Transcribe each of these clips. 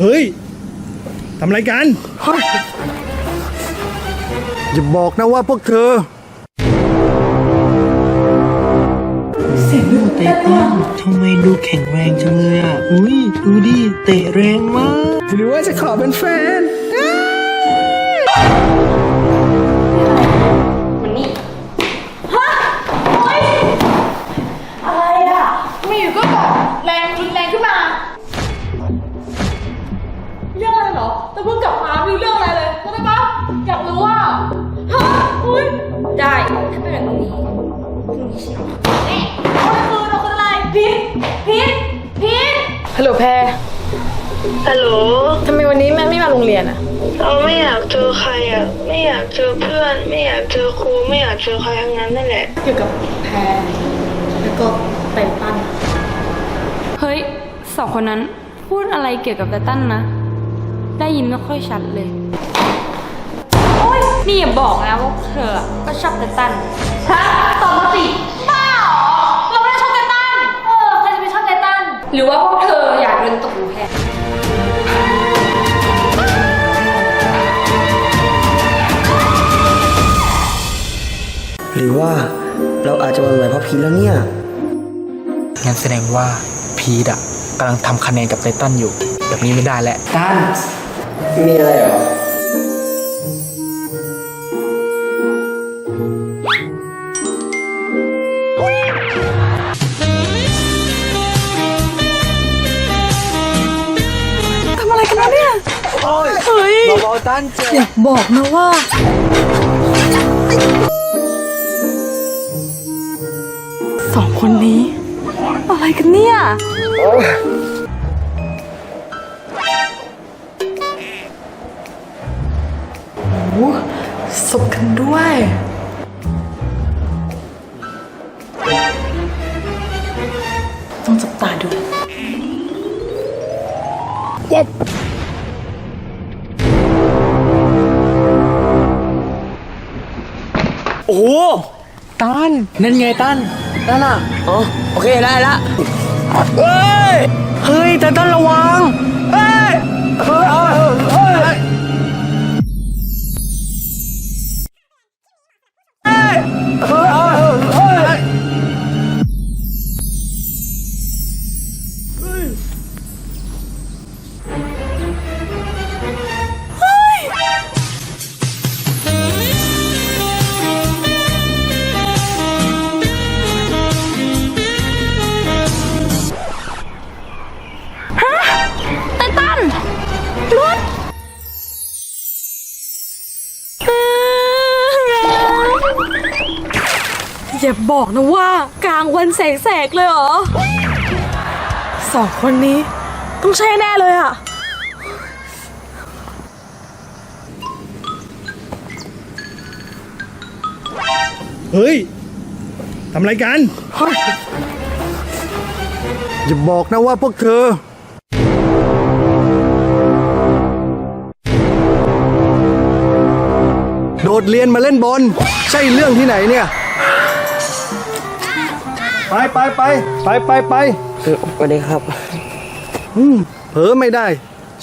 เฮ้ยทำอะไรกัน อย่าบอกนะว่าพวกเธอ เสียงดูเตะตั้งทำไมดูแข็งแรงจังเลยอะ อุ้ยดูดิ เตะแรงมาก หรือว่าจะขอเป็นแฟน ยนอะเราไม่อยากเจอใครอะ ไม่อยากเจอเพื่อน ไม่อยากเจอครู ไม่อยากเจอใครทั้งนั้นนั่นแหละเกี่ยวกับแพรแล้วก็ไตตันเฮ้ยสองคนนั้น พูดอะไรเกี่ยวกับไตตันนะ ได้ยินไม่ค่อยชัดเลย โอ๊ย นี่อย่าบอกนะว่าเธอก็ชอบไตตันฮะตอบมาสิบ้าเหรอเราไม่ได้ชอบไททัน เออใครจะไปชอบไททัน หรือว่าพวกเธออยากเดินตกหลุมแพร หรือว่าเราอาจจะหวันไหวเพราะพีชแล้วเนี่ย งั้นแสดงว่าพีดอะกำลังทำคะแนนกับไททันอยู่ แบบนี้ไม่ได้แล้วตันมีอะไรเหรอเบาๆตันเจ็บบอกนะว่า องคนนี้ อะไรกันเนี่ย โอ้ศพกันด้วย ต้องจับตาดูโอ้ ตันนั่นไงตันนั่นอะอ๋อโอเคได้ละ บอกนะว่ากลางวันแสกๆเลยเหรอสองคนนี้ ต้องใช่แน่เลยอะเฮ้ยทำอะไรกัน อย่าบอกนะว่าพวกเธอ โดดเรียนมาเล่นบอลใช่เรื่องที่ไหนเนี่ย ไปไปไปไปไปไปเออสวัสดีครับอืมเผลอไม่ได้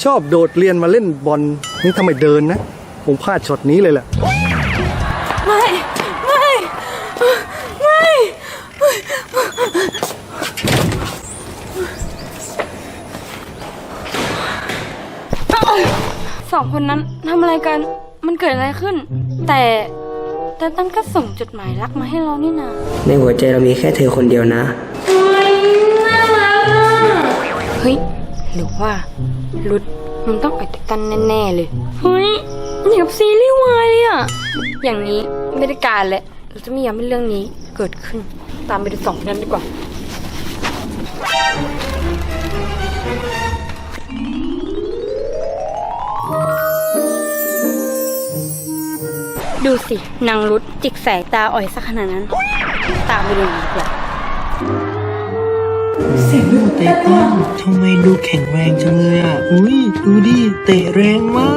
ชอบโดดเรียนมาเล่นบอลนี่ทำไมเดินนะผมพลาดช็อตนี้เลยแหละไม่ไม่ไม่สองคนนั้นทำอะไรกันมันเกิดอะไรขึ้น แต่ ไตตันก็ส่งจดหมายรักมาให้เรานี่นาในหัวใจเรามีแค่เธอคนเดียวนะเฮ้ยน่ารักอะเฮ้ย หรือว่ารุดมันต้องไอไตตันแน่ๆเลย เฮ้ยอย่างกับซีรีส์วายเลยอะ อย่างนี้ไม่ได้การแล้วเราจะไม่ยอมให้เรื่องนี้เกิดขึ้น ตามไปดูสองคนนั้นดีกว่า ดูสินางรุดจิกสายตาอ่อยสักขนาดนั้น ตามไปดูดีกว่าเสียงดูเตะตั้งทำไมดูแข็งแรงจังเลยอะ อุ้ยดูดิเตะแรงมาก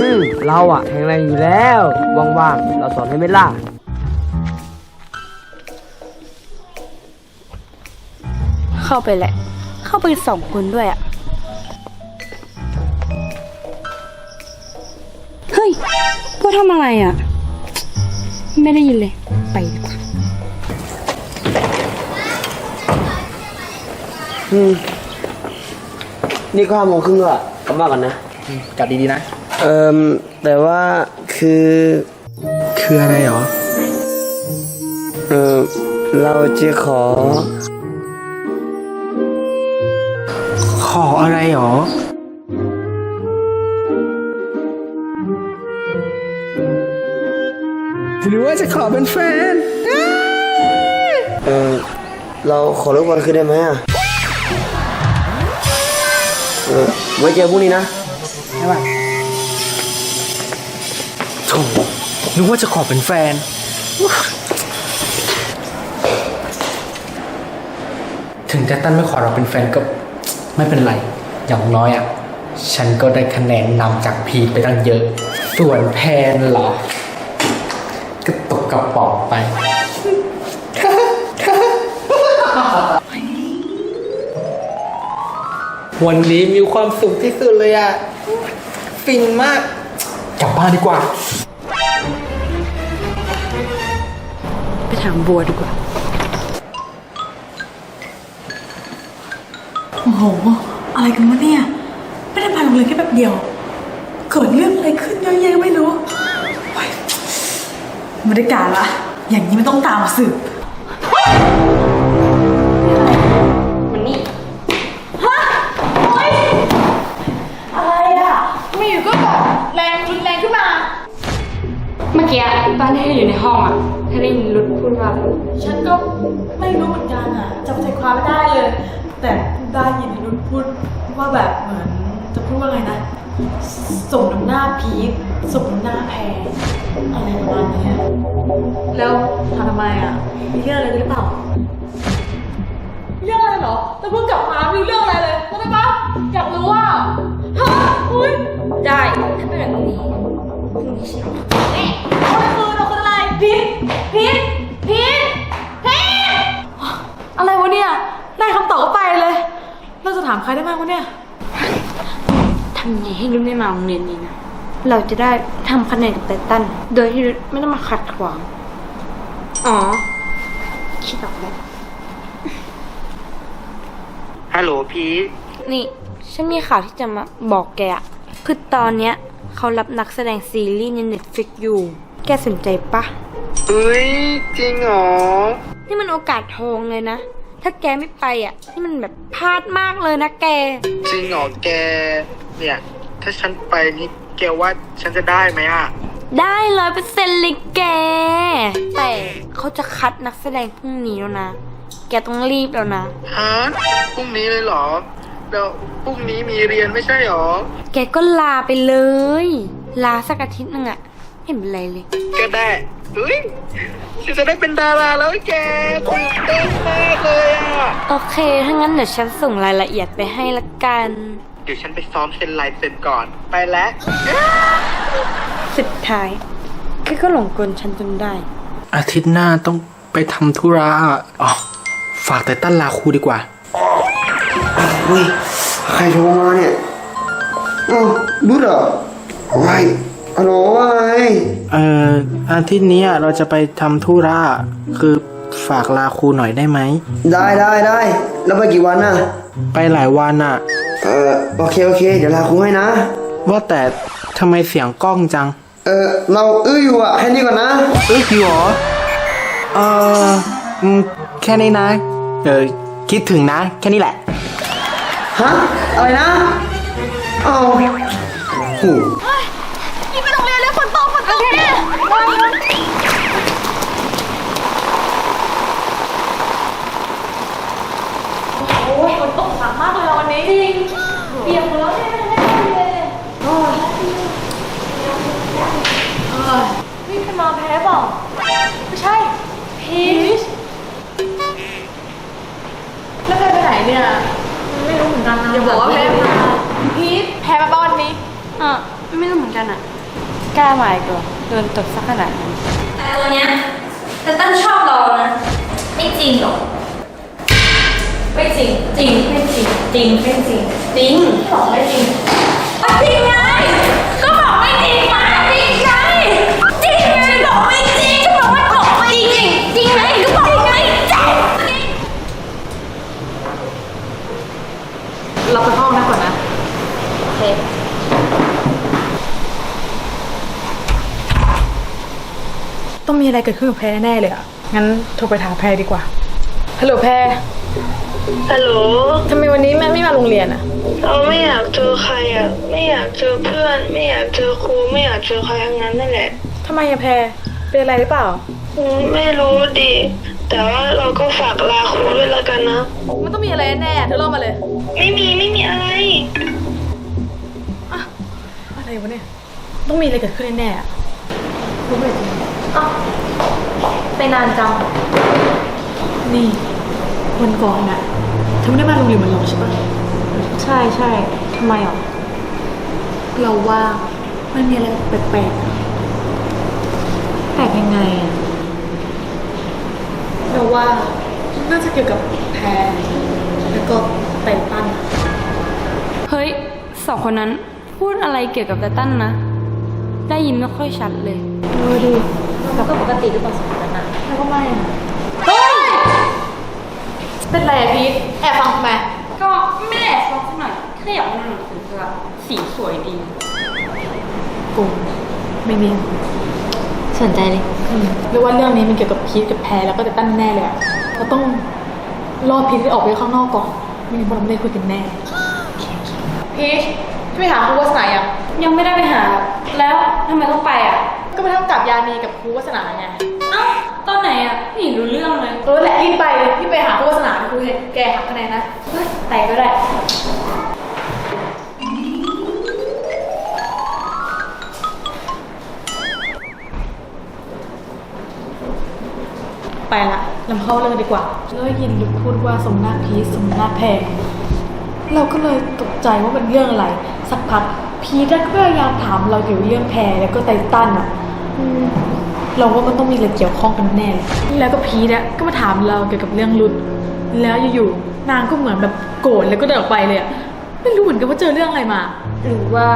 อืมเราอะแข็งแรงอยู่แล้วว่างๆเราสอนให้ไหมล่ะเข้าไปแหละ เข้าไปสองคนด้วยอะฮ้ยพวกทำอะไรอะ ไม่ได้ยินเลย ไปดีกว่านี่ก็ห้าโมงครึ่งแล้วอะกลับบ้านกันนะ กลับดีๆนะ เอ่อแต่ว่าคือ คืออะไรหรอ เออเราจะขอ ขออะไรหรอ จะขอเป็นแฟน เออเราขอรบกวนคืนได้ไหมอะเออไว้เจอพรุ่งนี้นะโถนึกว่าจะขอเป็นแฟน ถึงแต่ตั้นไม่ขอเราเป็นแฟนก็ ไม่เป็นไร อย่างน้อยอะ ฉันก็ได้คะแนนนำจากพีไปตั้งเยอะ ส่วนแพนเหรอ ก็ตกกระป๋องไป วันนี้มีความสุขที่สุดเลยอะฟินมากกลับบ้านดีกว่า ไปถามบัวดีกว่า โอ้โห อะไรกันวะเนี่ย ไม่ได้มาโรงเรียนแค่แป๊บเดียว เกิดเรื่องอะไรขึ้นเยอะแยะไม่รู้โอ๊ย ไม่ได้การละ อย่างนี้ไม่ต้องตามสืบมันนี่อะไรอะไมีอยู่ก็แบบแรงรุนแรงขึ้นมา เมื่อกี้ตอนที่เธออยู่ในห้องอะเธอได้ยินรุดพูดว่าอะไรฉันก็ไม่รู้เหมือนกันอะจำใจความไม่ได้เลย แต่ได้ยินนุ่นพูดว่าแบบเหมือนจะพูดว่าไงนะ สมน้ำหน้าพีคสมน้ำหน้าแพรอะไรประมาณเนี้ยแล้วทำทำไมอะ มีเรื่องอะไรหรือเปล่า เรื่องอะไรเหรอ แต่เพิ่งกลับมาไม่รู้เรื่องอะไรเลยเข้าใจปะอยากรู้ว่าฮะอุ้ยได้ถ้าเป็นแบบนี้พรุ่งนี้ฉันเอาแน่เอาไปคืนเอาคืนอะไรพีทพีทพีทพีทอะไรวะเนี่ย ได้คำตอบก็ไปเลย เราจะถามใครได้บ้างวะเนี่ย ทำยังไงให้รุดไม่มาโรงเรียนนี้นะ เราจะได้ทำคะแนนกับไตตัน โดยที่รุดไม่ต้องมาขัดขวาง อ๋อ คิดออกแล้ว ฮัลโหลพีทนี่ ฉันมีข่าวที่จะมาบอกแกอะคือตอนเนี้ย เขารับนักแสดงซีรีส์ในเน็ตฟิกอยู่ แกสนใจปะเอ้ย จริงเหรอ นี่มันโอกาสทองเลยนะ ถ้าแกไม่ไปอะ นี่มันแบบพลาดมากเลยนะแก จริงเหรอแก เนี่ย ถ้าฉันไปนี่แกว่าฉันจะได้ไหมอะ ได้ร้อยเปอร์เซ็นต์เลยแก แต่เขาจะคัดนักแสดงพรุ่งนี้แล้วนะ แกต้องรีบแล้วนะ ฮะพรุ่งนี้เลยเหรอแล้วพรุ่งนี้มีเรียนไม่ใช่เหรอ แกก็ลาไปเลย ลาสักอาทิตย์หนึงอะไม่เห็นเป็นไรเลย ก็ได้เฮ้ยฉันจะได้เป็นดาราแล้วแกตื่นเต้นมากเลยอะ โอเค ถ้างั้นเดี๋ยวฉันส่งรายละเอียดไปให้ละกันเดี๋ยวฉันไปซ้อมเซ็นลายเซ็นก่อน ไปแล้ว สุดท้ายแกก็หลงกลฉันจนได้ อาทิตย์หน้าต้องไปทำธุระอะอ๋อฝากแต่ตั้นลาครูดีกว่า เฮ้ยใครโทรมาเนี่ยอ้าวบุ๊ดเหรอไว้ฮัลโหลว่าไง เอ่ออาทิตย์นี้อะเราจะไปทำธุระ คือ ฝากลาครูหน่อยได้ไหม ได้ได้ได้ แล้วไปกี่วันน่ะ ไปหลายวันอะเออโอเคโอเค เดี๋ยวลาครูให้นะ ว่าแต่ทำไมเสียงกล้องจัง เออเราอื้ออยู่อะแค่นี้ก่อนนะ เอ้ยพี่หรอเอออืมแค่นี้นะ เออคิดถึงนะ แค่นี้แหละ ฮะ อะไรนะเอาโหนี่ไปโรงเรียนแล้วฝนตกฝนตกเนี่ย โอ้ยฝนตกหนักมากเลยอะวันนี้จริงเปียกหมดแล้วเนี่ยแน่ๆเลยโอ้ยเอ้ยนี่เป็นมาแพ้เปล่าไม่ใช่พีชแล้วแพ้ไปไหนเนี่ยไม่รู้เหมือนกันนะอย่าบอกว่าแพ้มาพีชแพ้มาบ้านนี้อะไม่รู้เหมือนกันอะกล้ามาอีกเหรอโดนตบสักขนาดนั้นแต่ตัวเนี้ยแต่ตั้นชอบเรานะไม่จริงหรอกไม่จริงจริงไม่จริง จริงไม่จริงจริงบอกไม่จริงจริงไงก็บอกไม่จริงมาจริงไงจริงไงบอกไม่จริงฉันบอกว่าบอกไม่จริงจริงไงก็บอกไม่จริงเราไปห้องนะก่อนนะโอเคต้องมีอะไรเกิดขึ้นกับแพรแน่เลยอะงั้นโทรไปถามแพรดีกว่าฮัลโหลแพร ฮัลโหลทำไมวันนี้แม่ไม่มาโรงเรียนอะ เราไม่อยากเจอใครอะ ไม่อยากเจอเพื่อน ไม่อยากเจอครู ไม่อยากเจอใครทั้งนั้นนั่นแหละทำไมอะแพรเป็นอะไรหรือเปล่า อืมไม่รู้ดิ แต่ว่าเราก็ฝากลาครูด้วยแล้วกันนะ มันต้องมีอะไรแน่ๆเธอเล่ามาเลย ไม่มีไม่มีอะไร อะไรวะเนี่ย ต้องมีอะไรเกิดขึ้นแน่ๆอะรู้ไหมอ้าวไปนานจัง นี่ วันก่อนน่ะเธอ ไม่ได้มาโรงเรียนเหมือนเราใช่ปะใช่ใช่ทำไมอะเราว่ามันมีอะไรแปลกๆอะแปลกยังไงอะเราว่าน่าจะเกี่ยวกับแพรแล้วก็ไตตันอะเฮ้ยสองคนนั้นพูดอะไรเกี่ยวกับไตตันนะ ได้ยินไม่ค่อยชัดเลยเออดิมันก็ปกติหรือเปล่าสองคนนั้นอะแล้วก็ไม่อะเฮ้ย เป็นไรอะพีท แอบฟังทำไมก็ไม่ได้แอบฟังสักหน่อยแค่อยากมาหนังสือเธออะสีสวยดีกูไม่มีสนใจเลยอืมเรียกว่าเรื่องนี้มันเกี่ยวกับพีทกับแพรแล้วก็ไตตันแน่เลยอะเราต้องรอพีทให้ออกไปข้างนอกก่อนไม่งั้นพวกเราไม่ได้คุยกันแน่พีทพี่ไปหาครูวาสนายังยังไม่ได้ไปหา แล้วทำไมต้องไปอะ ก็ไปทำกับยานีกับครูวาสนาไงเอ้า ตอนไหนอะไม่เห็นรู้เรื่องเลยเออแหละรีบไปเลยรีบไปหาครูวาสนาครูเห็นแกหักคะแนนนะเฮ้ยไปก็ได้ ไปละลำเข้าเรื่องดีกว่าเราได้ยินลุกพูดว่าสมหน้าพีชสมหน้าแพรเราก็เลยตกใจว่าเป็นเรื่องอะไร สักพักพีทก็พยายามถามเราเกี่ยวกับเรื่องแพรแล้วก็ไตตันอะอืม เราว่ามันต้องมีอะไรเกี่ยวข้องกันแน่ แล้วก็พีทอะก็มาถามเราเกี่ยวกับเรื่องรุดแล้วอยู่ๆนางก็เหมือนแบบโกรธแล้วก็เดินออกไปเลยอะไม่รู้เหมือนกันว่าเจอเรื่องอะไรมา หรือว่า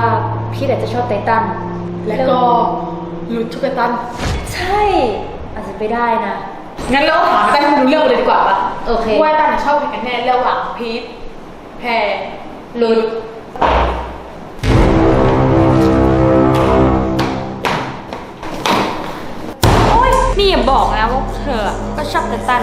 พี่อาจจะชอบไตตันแล้วก็รุดชุกตัน ใช่ อาจจะไปได้นะ งั้นเราถามไตตันให้มันรู้เรื่องเลยดีกว่าปะโอเคว่าตันชอบใครกันแน่ระหว่างพีทแพรลุด ก็